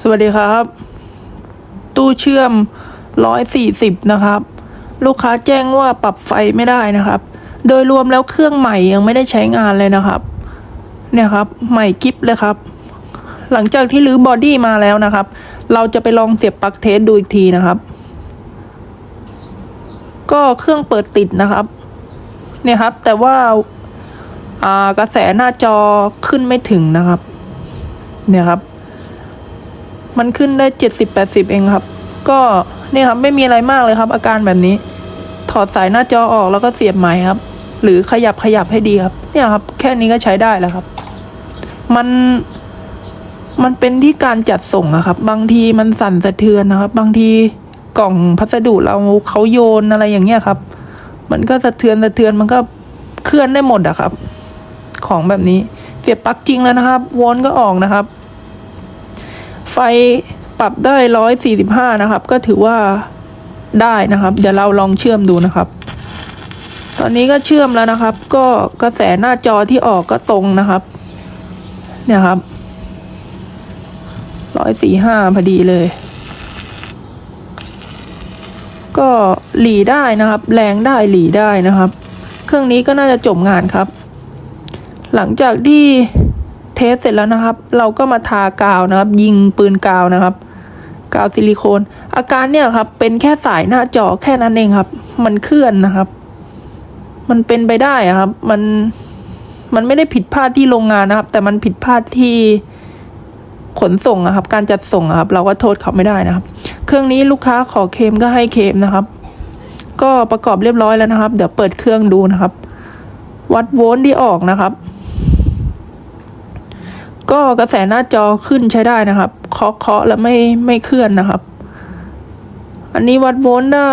สวัสดีครับ ตู้เชื่อมร้อยสี่สิบนะครับ ลูกค้าแจ้งว่าปรับไฟไม่ได้นะครับ โดยรวมแล้วเครื่องใหม่ยังไม่ได้ใช้งานเลยนะครับ เนี่ยครับ ใหม่กิฟเลยครับ หลังจากที่รื้อบอดี้มาแล้วนะครับ เราจะไปลองเสียบปลั๊กเทสดูอีกทีนะครับ ก็เครื่องเปิดติดนะครับ เนี่ยครับ แต่ว่าอ่ากระแสหน้าจอขึ้นไม่ถึงนะครับ เนี่ยครับ มันขึ้นได้เจ็ดสิบแปดสิบเองครับ ก็เนี่ยครับไม่มีอะไรมากเลยครับ อาการแบบนี้ ถอดสายหน้าจอออกแล้วก็เสียบใหม่ครับ หรือขยับขยับให้ดีครับ เนี่ยครับ แค่นี้ก็ใช้ได้แล้วครับ มันมันเป็นที่การจัดส่งอะครับ บางทีมันสั่นสะเทือนนะครับ บางทีกล่องพัสดุเราเขาโยนอะไรอย่างเงี้ยครับ มันก็สะเทือนสะเทือนมันก็เคลื่อนได้หมดอะครับ ของแบบนี้เสียบปลั๊กจริงแล้วนะครับวอนก็ออกนะครับ ไฟปรับได้ร้อยสี่สิบห้านะครับ ก็ถือว่าได้นะครับ เดี๋ยวเราลองเชื่อมดูนะครับ ตอนนี้ก็เชื่อมแล้วนะครับ ก็กระแสหน้าจอที่ออกก็ตรงนะครับ เนี่ยครับร้อยสี่ห้าพอดีเลย ก็หลีได้นะครับ แรงได้หลีได้นะครับ เครื่องนี้ก็น่าจะจบงานครับ หลังจากที่ เทสเสร็จแล้วนะครับ เราก็มาทากาวนะครับ ยิงปืนกาวนะครับ กาวซิลิโคน อาการเนี่ยครับ เป็นแค่สายหน้าจอแค่นั้นเองครับ มันเคลื่อนนะครับ มันเป็นไปได้อะครับ มันมันไม่ได้ผิดพลาดที่โรงงานนะครับ แต่มันผิดพลาดที่ขนส่งอะครับ การจัดส่งอะครับ เราก็โทษเขาไม่ได้นะครับ เครื่องนี้ลูกค้าขอเคมก็ให้เคมนะครับ ก็ประกอบเรียบร้อยแล้วนะครับ เดี๋ยวเปิดเครื่องดูนะครับ วัดโวลต์ที่ออกนะครับ ก็กระแสหน้าจอขึ้นใช้ได้นะครับ เคาะเคาะแล้วไม่ไม่เคลื่อนนะครับ อันนี้วัดโวลต์ได้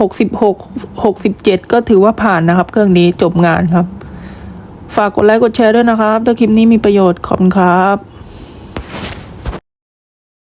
หกสิบหกหกสิบเจ็ดก็ถือว่าผ่านนะครับ เครื่องนี้จบงานครับ ฝากกดไลค์กดแชร์ด้วยนะครับ ถ้าคลิปนี้มีประโยชน์ขอบคุณครับ